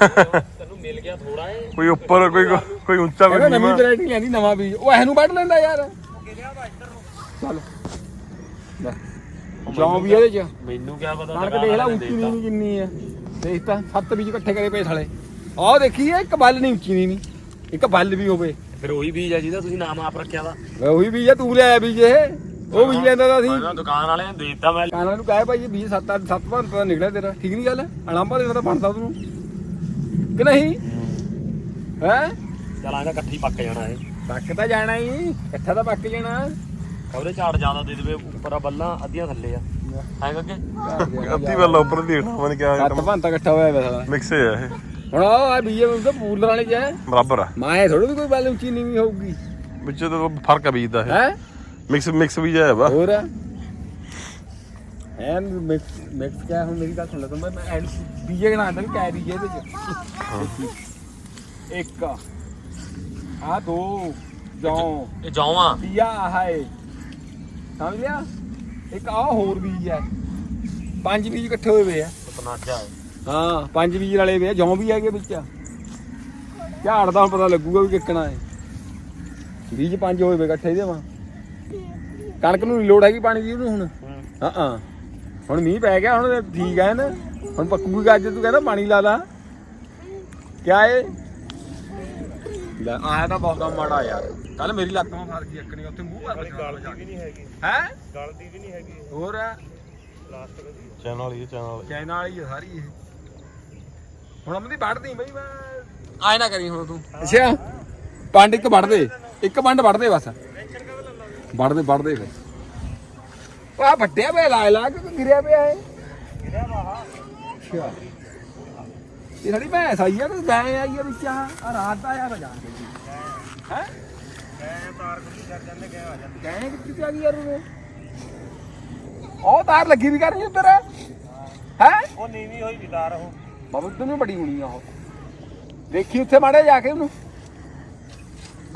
ਤੈਨੂੰ ਮਿਲ ਗਿਆ ਥੋੜਾ ਏ ਕੋਈ ਉੱਪਰ ਕੋਈ ਕੋਈ ਉੱਚਾ ਕੋਈ ਨੀਵਾਂ ਵੈਰਾਈਟੀ ਲੈਂਦੀ ਨਵਾਂ ਬੀਜ। ਉਹ ਇਹਨੂੰ ਵੱਢ ਲੈਂਦਾ ਯਾਰ। ਚੱਲ। ਲੈ। ਜੌਂ ਵੀ ਇਹਦੇ ਚ। ਮੈਨੂੰ ਕੀ ਪਤਾ ਕਣਕ ਦੇਖ ਲੈ ਉੱਚੀ ਨਹੀਂ ਕਿੰਨੀ ਆ। ਦੇਖ ਤਾਂ ਸੱਤ ਬੀਜ ਇਕੱਠੇ ਕਰੇ ਪਏ ਸਾਲੇ ਆਹ ਦੇਖੀ ਇਹ ਇੱਕ ਬੱਲ ਨਹੀਂ ਉੱਚੀ ਨਹੀਂ ਇੱਕ ਬੱਲ ਵੀ ਹੋਵੇ। ਫਿਰ ਉਹੀ ਬੀਜ ਆ ਜਿਹਦਾ ਤੁਸੀਂ ਨਾਮ ਆਪ ਰੱਖਿਆ ਵੇ। ਉਹੀ ਬੀਜ ਆ ਤੂੰ ਲਿਆਇਆ ਬੀਜ ਇਹ। ਉਹ ਬੀਜ ਲੈਂਦਾ ਤਾਂ ਅਸੀਂ। ਦੁਕਾਨ ਵਾਲਿਆਂ ਨੇ ਦੇ ਦਿੱਤਾ ਮੈਂ। ਕਾਨਾਂ ਨੂੰ ਕਹੇ ਭਾਈ ਇਹ ਬੀਜ ਸੱਤ ਅੱਠ ਸੱਤ ਭਾਂਤ ਦਾ ਨਿਕਲਿਆ ਤੇਰਾ। ਠੀਕ ਨਹੀਂ ਗੱਲ? ਅਲਾਂਬਾ ਦੇਣਾ ਤਾਂ ਬਣਦਾ ਤੈਨੂੰ ਕਿ ਨਹੀਂ? ਹੈ। ਚਲਾਂਗਾ ਇਕੱਠੀ ਪੱਕ ਜਾਣਾ ਇਹ। ਪੱਕ ਤਾਂ ਜਾਣਾ ਹੀ ਇਕੱਠਾ ਤਾਂ ਪੱਕ ਜਾਣਾ। ਉਹਦੇ ਝਾੜ ਜ਼ਿਆਦਾ ਦੇ ਦੇਵੇ ਉੱਪਰ ਆ ਬੱਲਾਂ ਅੱਧੀਆਂ ਥੱਲੇ ਆ। ਹੈ ਅੱਗੇ? ਅੱਧੀ ਵੱਲ ਉੱਪਰ ਦੀ ਹੇਠਾਂ ਮਨ ਕਿਆ ਸੱਤ ਭਾਂਤਾ ਇਕੱਠਾ ਹੋਇਆ ਵੇ ਸਾਲਾ। ਮਿਕਸ ਹੈ ਇਹ। ਹੁਣ ਆ ਬੀਜ ਉਹਦਾ ਪੂਲ ਵਾਲੇ ਚ ਹੈ ਬਰਾਬਰ ਆ। ਮਾਏ ਥੋੜੀ ਵੀ ਕੋਈ ਬੱਲ ਉੱਚੀ ਨਹੀਂ ਹੋਊਗੀ। ਵਿੱਚ ਤਾਂ ਫ਼ਰਕ ਆ ਬੀਜ ਦਾ ਇਹ। ਹੈ? ਮਿਕਸ ਮਿਕਸ ਬੀਜ ਹੈ ਵਾ ਹੋਰ ਐਨ ਮਿਕਸ ਮਿਕਸ ਕਿਆ ਹੁਣ ਮੇਰੀ ਗੱਲ ਸੁਣ ਲੈ ਤੂੰ। ਮੈਂ ਐਨ ਬੀਜੇ ਗਣਾਉਂਦਾ ਵੀ ਕਿਆ ਬੀਜੇ ਇਹਦੇ ਚ? ਇੱਕ। ਆ ਦੋ। ਜੌਂ। ਇਹ ਜੌਵਾਂ ਤੀਆ ਹੈ ਸਮਝ ਲਿਆ ਇੱਕ ਆ ਹੋਰ ਬੀਜ ਹੈ। ਪੰਜ ਬੀਜ ਇਕੱਠੇ ਹੋਏ ਵੇ ਆ। ਪਨਾਜਾ ਹਾਂ। ਪੰਜ ਬੀਜ ਵਾਲੇ ਵੇ ਆ, ਜੌਂ ਵੀ ਹੈਗੇ ਵਿੱਚ। ਝਾੜ ਦਾ ਪਤਾ ਲੱਗੂਗਾ ਵੀ ਕਿੱਕਣਾ ਹੈ। ਬੀਜ ਪੰਜ ਹੋਏ ਵੇ ਇਕੱਠੇ ਦੇ ਵਾ ਕਣਕ ਨੂੰ ਨੀ ਲੋੜ ਹੈਗੀ ਪਾਣੀ ਦੀ ਉਹਨੂੰ ਹੁਣ। ਹਾਂ। ਹਾਂ ਹੁਣ ਮੀਂਹ ਪੈ ਗਿਆ ਹੁਣ ਠੀਕ ਹੈ ਨਾ। ਹੁਣ ਪੱਕੂਗੀ ਗੱਜ ਤੂੰ ਕਹਿੰਦਾ ਪਾਣੀ ਲਾ ਲਾ। ਕਿਆ ਏ? ਲੈ ਆਇਆ ਤਾਂ ਬਹੁਤ ਮਾੜਾ ਯਾਰ। ਕੱਲ ਮੇਰੀ ਲੱਤ ਮਾ ਫੜ ਗਈ ਅੱਕਣੀ ਉੱਥੇ ਮੂੰਹ ਕਰ ਗੱਲ ਦੀ ਵੀ ਨਹੀਂ ਹੈਗੀ। ਹੈ? ਗੱਲ ਦੀ ਵੀ ਨਹੀਂ ਹੈਗੀ ਹੋਰ? ਪਲਾਸਟਿਕ ਦੀ ਚੈਨਲ ਵਾਲੀ ਚੈਨਲ ਚਾਈਨਾ ਵਾਲੀ। ਆ ਸਾਰੀ ਇਹ। ਹੁਣ ਅਮਦੀ ਵੱਢਦੀ ਬਈ ਮੈਂ। ਆਏ ਨਾ ਕਰੀ ਹੁਣ ਤੂੰ। ਅੱਛਾ। ਪੰਡ ਇੱਕ ਵੱਢ ਦੇ ਇੱਕ ਪੰਡ ਵੱਢ ਦੇ ਬਸ। ਵੜਦੇ ਵੜਦੇ ਫਿਰ। ਆ ਵੱਡਿਆ ਪਿਆ ਲਾ ਲਾ ਕੇ ਗਿਰਿਆ ਪਿਆ ਇਹ। ਅੱਛਾ। ਇਹ ਸਾਡੀ ਭੈਂਸ ਆਈ ਆ ਤੇ ਗਾਂ ਆਈ ਆ ਵਿੱਚ ਆ। ਆਹ ਰਾਤ ਦਾ ਯਾਰ ਜਾਣ ਕੇ ਹੈ ਗਾਂ ਕਿੱਥੇ ਆ ਗਈ ਯਾਰ ਉਹ ਉਹ ਤਾਰ ਲੱਗੀ ਵੀ ਕਰ ਰਹੀ ਉੱਧਰ। ਹੈ? ਉਹ ਨੀਵੀਂ ਹੋਈ ਵੀ ਤਾਰ ਉਹ। ਬਾਬੂ ਤੈਨੂੰ ਬੜੀ ਹੋਣੀ ਆ ਉਹ। ਦੇਖੀ ਉੱਥੇ ਮਾੜੇ ਜਾ ਕੇ ਉਹਨੂੰ।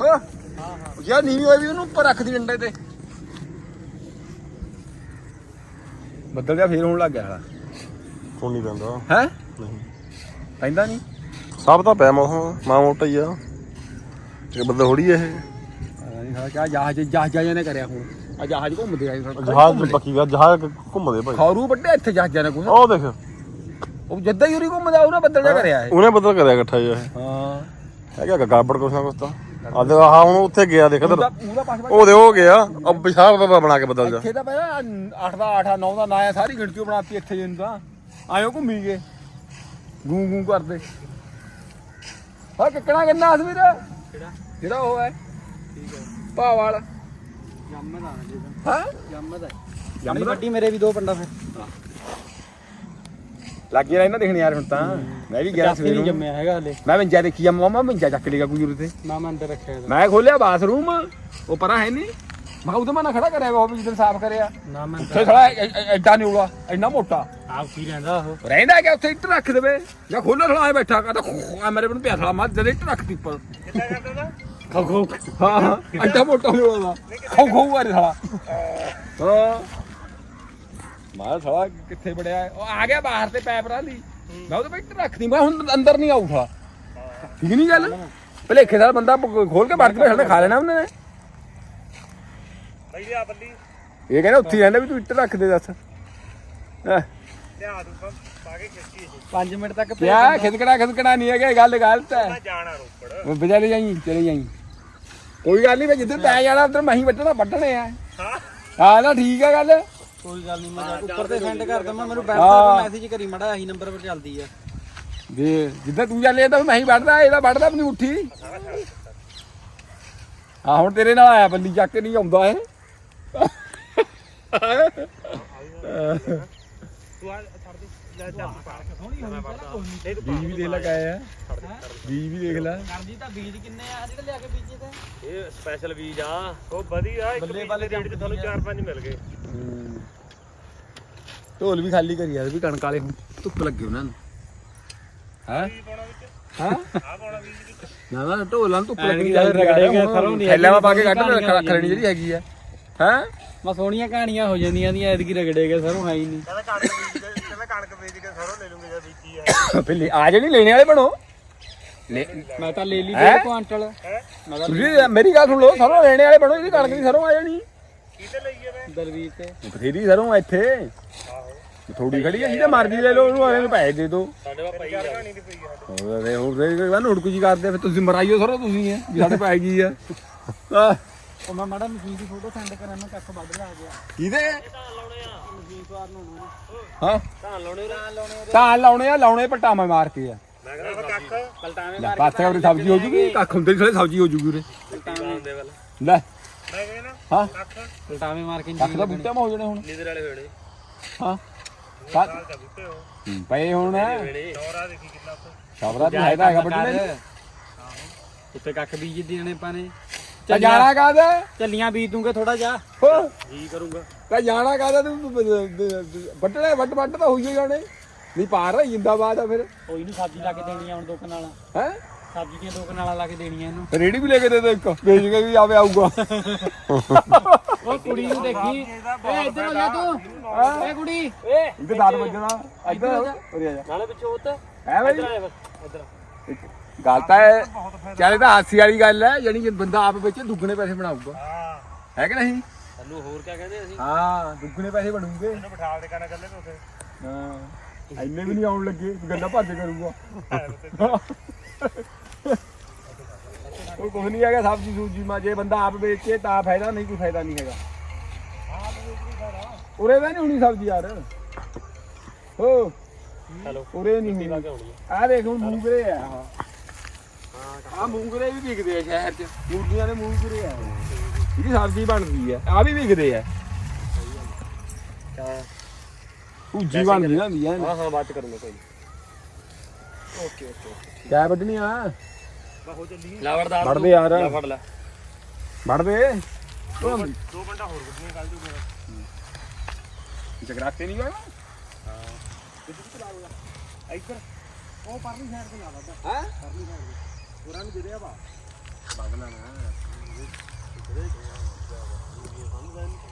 ਹਾਂ। ਹਾਂ ਯਾਰ ਨੀਵੀਂ ਹੋਈ ਵੀ ਉਹਨੂੰ ਉੱਪਰ ਰੱਖ ਦੀ ਡੰਡੇ ਤੇ। ਬੱਦਲ ਜਿਹਾ ਫੇਰ ਹੋਣ ਲੱਗ ਗਿਆ ਹਾਲਾ ਹੁਣ ਨਹੀਂ ਪੈਂਦਾ। ਹੈ? ਨਹੀਂ। ਪੈਂਦਾ ਨਹੀਂ। ਸਭ ਤਾਂ ਪਿਆ ਮੌਸਮ ਮਾ ਮੋਟਾ ਹੀ ਆ। ਇਹ ਬੰਦਾ ਥੋੜੀ ਇਹ। ਸਾਲਾ ਕਿਆ ਜਹਾਜ਼ ਜਹਾਜ਼ਾਂ ਨੇ ਕਰਿਆ ਹੁਣ। ਆ ਜਹਾਜ਼ ਘੁੰਮਦੇ ਆ ਜਹਾਜ਼ ਪੱਕੀ ਗਾ ਜਹਾਜ਼ ਘੁੰਮਦੇ ਭਾਈ। ਖੌਰੂ ਵੱਡੇ ਇੱਥੇ ਜਹਾਜ਼ਾਂ ਨੇ ਕੁਝ ਉਹ ਦੇਖ। ਉਹ ਜੱਦਾਂ ਹੀ ਉਰੀ ਘੁੰਮਦਾ ਉਹਨੇ ਬੱਦਲ ਜਿਹਾ ਕਰਿਆ ਇਹ। ਉਹਨੇ ਬਦਲ ਕਰਿਆ ਇਕੱਠਾ ਜਿਹਾ ਇਹ। ਹਾਂ। ਹੈਗਾ ਗਾਬੜ ਕੁਛ ਨਾ ਕੁਛ ਤਾਂ। ਆ ਦੇ ਆਹ ਹੁਣ ਉੱਥੇ ਗਿਆ ਦੇਖ ਉਹਦਾ ਇਧਰ ਉਹਦਾ ਪਾਸ ਉਹ ਦੇ ਉਹ ਗਿਆ। ਅਬ ਪਿਸ਼ਾਬ ਦਾ ਬਣਾ ਕੇ ਬਦਲ ਜਾ ਇੱਥੇ ਤਾਂ ਪਹਿਲਾਂ 8 ਦਾ 8 9 ਦਾ ਨਾ ਆ ਸਾਰੀ ਗਿਣਤੀ ਓ ਬਣਾਤੀ ਇੱਥੇ ਜਿੰਨ ਤਾਂ। ਆਇਓ ਘੁੰਮੀ ਗਏ। ਗੂੰ ਗੂੰ ਕਰਦੇ। ਹਾਂ ਕਿੱਕਣਾ ਕਿੰਨਾ ਅਸਵੀਰ? ਕਿਹੜਾ? ਜਿਹੜਾ ਉਹ ਹੈ। ਠੀਕ ਹੈ। ਭਾਵਾਲ ਜੰਮਦ ਆ ਜੀ ਹਾਂ? ਜੰਮਦ। ਹੈ ਜੰਮਦਾ? ਵੱਡੀ ਮੇਰੇ ਵੀ ਦੋ ਪੰਡਾ ਫਿਰ। ਲੱਗ ਗਿਆ ਇਹਨਾਂ ਦੇਖਣ ਯਾਰ ਹੁਣ ਤਾਂ। ਮੈਂ ਵੀ ਗਿਆ ਸਵੇਰ। ਨੂੰ ਜੰਮਿਆ ਹੈਗਾ ਹਲੇ। ਮੈਂ ਮੰਜਾ ਦੇਖੀ ਆ ਮਾਮਾ ਮੰਜਾ ਚੱਕ ਲੇਗਾ ਕੋਈ ਉਰੇ ਤੇ। ਨਾ ਮੈਂ ਅੰਦਰ ਰੱਖਿਆ ਮੈਂ ਖੋਲਿਆ ਬਾਥਰੂਮ। ਉਹ ਪਰਾਂ ਹੈ ਨਹੀਂ। ਮੈਂ ਉਹਦੇ ਮਾ ਖੜਾ ਕਰਿਆ ਉਹ ਵੀ ਜਿੱਦਣ ਸਾਫ਼ ਕਰਿਆ। ਨਾ ਮੈਂ ਉੱਥੇ ਖੜਾ ਐਡਾ ਨਿਉਲਾ ਇੰਨਾ ਮੋਟਾ। ਆਪ ਕੀ ਰਹਿੰਦਾ ਉਹ? ਰਹਿੰਦਾ ਕਿ ਉੱਥੇ ਇੱਟ ਰੱਖ ਦੇਵੇ। ਜਾਂ ਖੋਲੋ ਐ ਬੈਠਾ। ਕਹਿੰਦਾ ਮੇਰੇ ਕੋਲ ਪਿਆ ਥਲਾ ਮੈਂ ਜਦ ਇੱਟ ਰੱਖਤੀ ਉੱਪਰ। ਖੋ ਖੋ ਹਾਂ ਹਾਂ। ਐਡਾ ਮੋਟਾ ਨਿਉਲਾ ਦਾ ਖੋ ਖੋ ਵਾਰੇ ਥਲਾ ਹਾਂ। ਮਾਰ ਥਲਾ ਕਿੱਥੇ ਬੜਿਆ ਹੈ? ਉਹ ਆ ਗਿਆ ਬਾਹਰ ਤੇ ਪੈਪ ਰਾਲੀ ਮੈਂ ਉਹਦੇ ਵਿੱਚ ਇੱਟ ਰੱਖਦੀ ਮੈਂ ਹੁਣ ਅੰਦਰ ਨਹੀਂ ਆਊ ਥਲਾ ਠੀਕ ਨਹੀਂ ਗੱਲ? ਭਲੇਖੇ ਦਾ ਬੰਦਾ ਖੋਲ ਕੇ ਬਾਹਰ ਖਾ ਲੈਣਾ ਉਹਨੇ। ਬਈ ਆ ਬੱਲੀ। ਇਹ ਕਹਿੰਦਾ ਉੱਥੇ ਰਹਿੰਦਾ ਵੀ ਤੂੰ ਇੱਟ ਰੱਖ ਦੇ ਦੱਸ। ਹੈਂ। ਲਿਆ ਦੂੰਗਾ ਪਾ ਕੇ ਖਿੱਚੀ ਇਹ 5 ਮਿੰਟ ਤੱਕ ਭੇਜ ਕਿਆ ਦਿੰਦਾ। ਖਿਦਕੜਾ ਖਿਦਕੜਾ ਨਹੀਂ ਹੈਗਾ ਇਹ ਗੱਲ ਗਲਤ ਹੈ। ਮੈਂ ਜਾਣਾ ਰੋਪੜ। ਉਹ ਬਜਾ ਲੈ ਜਾਈ ਚਲੇ ਜਾਈ। ਕੋਈ ਗੱਲ ਨਹੀਂ ਵੇ ਜਿੱਧਰ ਤੈ ਜਾਣਾ ਉਧਰ ਮਹੀਂ ਵੱਢਣਾ ਵੱਢਣੇ ਆ। ਹਾਂ ਹਾਂ ਨਾ ਠੀਕ ਹੈ ਗੱਲ। ਕੋਈ ਗੱਲ ਨਹੀਂ ਮੈਂ ਉੱਪਰ ਤੇ ਸੈਂਡ ਕਰ ਦਵਾਂ ਮੈਨੂੰ ਹਾਂ। ਤੇ ਮੈਸੇਜ ਕਰੀ ਮੜਾ ਆਹੀ ਨੰਬਰ 'ਤੇ ਚੱਲਦੀ ਆ। ਦੇ ਜਿੱਦਾਂ ਤੂੰ ਚੱਲੇ ਤਾਂ ਮਹੀਂ ਵੱਢਦਾ ਇਹਦਾ ਵੱਢਦਾ ਆਪਣੀ ਉੱਠੀ। ਆ ਹੁਣ ਤੇਰੇ ਨਾਲ ਆਇਆ ਬੰਦੀ ਚੱਕ ਕੇ ਨਹੀਂ ਆਉਂਦਾ ਇਹ। ਤੂੰ ਬੀਜ ਵੀ ਦੇਖ ਲੈ ਕਾਇਆ ਬੀਜ ਵੀ ਦੇਖ ਲੈ। ਕਰਦੀ ਤਾਂ ਬੀਜ ਕਿੰਨੇ ਆ ਜਿਹੜੇ ਲਿਆ ਕੇ ਬੀਜੇ ਤੇ ਇਹ ਸਪੈਸ਼ਲ ਬੀਜ ਆ। ਉਹ ਵਧੀਆ ਇੱਕ ਬੱਲੇ ਦੇ ਰੇਟ 'ਚ ਤੁਹਾਨੂੰ 4-5 ਮਿਲ ਗਏ। ਢੋਲ ਵੀ ਖਾਲੀ ਕਰੀ ਯਾਰ ਵੀ ਕਣਕ ਵਾਲੇ ਹੁਣ। ਧੁੱਪ ਲੱਗੀ ਉਹਨਾਂ ਨੂੰ। ਹੈ? ਹਾਂ? ਆ ਪਾਉਣਾ ਬੀਜ ਵਿੱਚ? ਨਾ ਨਾ ਢੋਲਾਂ ਨੂੰ ਧੁੱਪ ਲੱਗੀ ਕੀ ਯਾਰ ਰਗੜੇ ਗਏ, ਸਰੋਂ ਨਹੀਂ ਥੈਲਿਆਂ ਹੈਗੀ, ਪਾ ਕੇ ਕੱਢ ਕਹਾਣੀਆਂ ਰੱਖ ਲੈਣੀ ਜਿਹੜੀ ਹੈਗੀ ਆ। ਹੈ? ਮੈਂ ਸੋਹਣੀਆਂ ਕਹਾਣੀਆਂ ਹੋ ਜਾਂਦੀਆਂ ਦੀਆਂ ਐਤਕੀ ਰਗੜੇ ਗਏ ਸਰੋਂ ਹੈ ਹੀ ਨਹੀਂ। ਕਹਿੰਦਾ ਕਣਕ ਬੀਜ ਕੇ ਕਹਿੰਦਾ ਕਣਕ ਬੀਜ ਕੇ ਸਰੋਂ ਲੈ ਲੂੰਗੇ ਜਾਂ ਬੀਜੀ ਆ ਪਹਿਲੇ ਆ ਜਿਹੜੀ ਲੈਣੇ ਵਾਲੇ ਬਣੋ। ਲੈ ਮੈਂ ਤਾਂ ਲੈ ਲਈ ਹੈਂ? ਦੇ ਕੁਆਂਟਲ। ਹੈ? हाँ। ਤੁਸੀਂ ਮੇਰੀ ਗੱਲ ਸੁਣ ਲਓ ਸਰੋਂ ਲੈਣੇ ਵਾਲੇ ਬਣੋ ਇਹਦੀ ਕਣਕ ਦੀ ਸਰੋਂ ਆ ਜਾਣੀ। ਕਿਤੇ ਲਈਏ ਮੈਂ? ਦਲਵੀਰ ਤੇ। ਬਥੇਰੀ ਸਰੋਂ ਆ ਇੱਥੇ। ਆਹੋ। ਥੋੜੀ ਖੜੀ ਆ ਜਿਹਦੇ ਮਰਜ਼ੀ ਲੈ ਲਓ ਉਹਨੂੰ ਆਲੇ ਨੂੰ ਪੈਸੇ ਦੇ ਦਿਓ। ਸਾਡੇ ਵਾ ਪਈ ਕਹਾਣੀ ਦੀ ਪਈ ਆ। ਸਾਡੇ ਹੋਰ ਦੇ ਹੋਰ ਦੇ ਕਹਿੰਦਾ ਹੁੜਕੂ ਜੀ ਕਰਦੇ ਫਿਰ ਤੁਸੀਂ ਮਰਾਈਓ ਸਰੋਂ ਤੁਸੀਂ ਹੈ ਵੀ ਸਾਡੇ ਪੈਸੇ ਕੀ ਆ। ਆਹ, ਉਹ ਮੈਂ ਮਾੜਾ ਮਸ਼ੀਨ ਦੀ ਫੋਟੋ ਸੈਂਡ ਕਰਾਂ ਮੈਂ ਕੱਖ ਵੱਢ ਲਾ ਗਿਆ। ਕਿਹਦੇ? ਮਸ਼ੀਨ ਤੋਂ ਆਰ ਲਾਉਣਾ ਹਾਂ? ਲਾਉਣੇ ਰਾਂ ਲਾਉਣੇ ਤਾਂ ਲਾਉਣੇ ਆ ਲਾਉਣੇ ਪਟਾਮਾ ਮਾਰ ਕੇ ਆ। ਮੈਂ ਕਹਿੰਦਾ ਕੱਖ ਪਲਟਾਵੇਂ ਲੈ ਮਾਰ ਪਾਸੇ ਆਪਣੀ ਸਬਜ਼ੀ ਹੋ ਜੂਗੀ ਕੱਖ ਹੁੰਦੇ ਨਹੀਂ ਸਬਜ਼ੀ ਹੋ ਜੂਗੀ ਉਰੇ। ਪਲਟਾਵੇਂ ਲੈ। ਮੈਂ ਕਹਿੰਦਾ ਹਾਂ? ਕੱਖ ਪਲਟਾਵੇਂ ਮਾਰ ਕੇ ਕੱਖ ਦਾ ਬੂਟਾ ਮਾ ਹੋ ਜਾਣੇ ਹੁਣ। ਨੀਂਦਰ ਵਾਲੇ ਹੋਣੇ ਹਾਂ? ਸਾਲ ਦਾ ਬੁੱਤੇ ਹੋ ਹੂੰ, ਪਏ ਹੁਣ ਦੌਰਾ ਦੇਖੀ ਕਿੰਨਾ ਉੱਥੇ। ਖਬਰਾਂ ਤੇ ਹੈਦਾ ਹੈਗਾ ਬੱਟਣੇ ਉੱਤੇ ਕੱਖ ਬੀਜ ਦੇਣੇ ਪਾਣੇ ਤਾਂ ਜਾਣਾ ਕਾਹਦਾ? ਚੱਲੀਆਂ ਬੀਜ ਦੂੰਗੇ ਥੋੜਾ ਜਿਹਾ। ਹੋ। ਜੀ ਕਰੂੰਗਾ। ਤਾਂ ਜਾਣਾ ਕਾਹਦਾ ਤੂੰ? ਵੱਟਣੇ ਵੱਟ ਵੱਟ ਤਾਂ ਹੋਈ ਜਾਣੇ ਨਹੀਂ ਪਾਰ ਰਹੀ ਜਿੰਦਾਬਾਦ ਆ ਫਿਰ। ਕੋਈ ਨਹੀਂ ਸਬਜ਼ੀ ਲਾ ਕੇ ਦੇਣੀ ਆ ਹੁਣ ਦੋ ਕਨਾਲਾਂ ਹੈ? ਸਬਜ਼ੀ ਦੀਆਂ ਦੋ ਕਨਾਲਾਂ ਲਾ ਕੇ ਦੇਣੀਆਂ ਇਹਨੂੰ। ਰੇੜੀ ਵੀ ਲੈ ਕੇ ਦੇ ਦੇ ਇੱਕ ਵੇਚ ਕੇ ਵੀ ਆਵੇ ਆਊਗਾ। ਉਹ ਕੁੜੀ ਨੂੰ ਦੇਖੀ। ਏ ਇੱਧਰ ਆ ਜਾ ਤੂੰ। ਏ ਕੁੜੀ। ਏ ਇਹਦੇ ਦਾਦ ਵੱਜਣਾ। ਇੱਧਰ ਉਰੇ ਆ ਜਾ। ਨਾਲੇ ਪਿੱਛੋਂ ਉੱਤ। ਹੈ ਬਾਈ? ਇੱਧਰ ਗੱਲ ਤਾਂ ਹੈ ਚਾਹੇ ਤਾਂ ਹਾਸੀ ਵਾਲੀ ਗੱਲ ਹੈ ਯਾਨੀ ਕਿ ਬੰਦਾ ਆਪ ਵਿੱਚ ਦੁੱਗਣੇ ਪੈਸੇ ਬਣਾਊਗਾ। ਹਾਂ ਹੈ ਕਿ ਨਹੀਂ? ਸਾਨੂੰ ਹੋਰ ਕਿਆ ਕਹਿੰਦੇ ਅਸੀਂ? ਹਾਂ ਦੁੱਗਣੇ ਪੈਸੇ ਬਣੂਗੇ। ਇਹਨੂੰ ਬਿਠਾ ਦੇ ਕਰਨਾ ਚੱਲੇ ਤੇ ਉੱਥੇ। ਹਾਂ ਇੰਨੇ ਵੀ ਨਹੀਂ ਆਉਣ ਲੱਗੇ ਗੱਲਾਂ ਭੱਜ ਕਰੂਗਾ। ਕੋਈ ਕੁਝ ਨਹੀਂ ਹੈਗਾ ਸਬਜ਼ੀ ਸੂਜੀ ਮਾ ਜੇ ਬੰਦਾ ਆਪ ਵੇਚੇ ਤਾਂ ਫਾਇਦਾ ਨਹੀਂ ਕੋਈ ਫਾਇਦਾ ਨਹੀਂ ਹੈਗਾ। ਉਰੇ ਤਾਂ ਨਹੀਂ ਹੋਣੀ ਸਬਜ਼ੀ ਯਾਰ। ਹੋ। ਹੈਲੋ। ਉਰੇ ਨਹੀਂ ਹੋਣੀ। ਆ। ਦੇਖ ਹੁਣ ਮੂੰਗਰੇ ਆ। ਆ ਮੂੰਗਰੇ ਵੀ ਵਿਕਦੇ ਆ ਸ਼ਹਿਰ 'ਚ। ਦੇ ਮੂੰਗਰੇ ਆ। ਇਹਦੀ ਸਬਜ਼ੀ ਬਣਦੀ ਆ। ਆ ਵੀ ਵਿਕਦੇ ਆ। ਭੂਜੀ ਬਣਦੀ ਨਾ ਹੁੰਦੀ ਆ ਹਾਂ ਹਾਂ ਬਾਤ ਕਰੂੰਗਾ ਕੋਈ ਓਕੇ ਓਕੇ ਕਿਆ ਵੱਢਣੀ ਆ? ਹੋ ਚੱਲੀਏ ਲਾਵੜਦਾਰ ਵੱਢਦੇ ਯਾਰ। ਫੜ ਲੈ। ਵੱਢਦੇ ਦੋ। ਘੰਟਾ ਹੋਰ ਕੁੱਟਣੀ ਕੱਲ ਜੂਗਾ ਜਗਰਾਤੇ ਨਹੀਂ ਗਏ ਇੱਧਰ ਉਹ ਪਰਲੀ ਸਾਈਡ ਤੇ ਲਾ ਲਾ ਹੈ? ਪਰਲੀ ਸਾਈਡ ਤੇ। Buranın direğe bak. Bakın ana. Direk. Direk. Direk. Direk. Direk.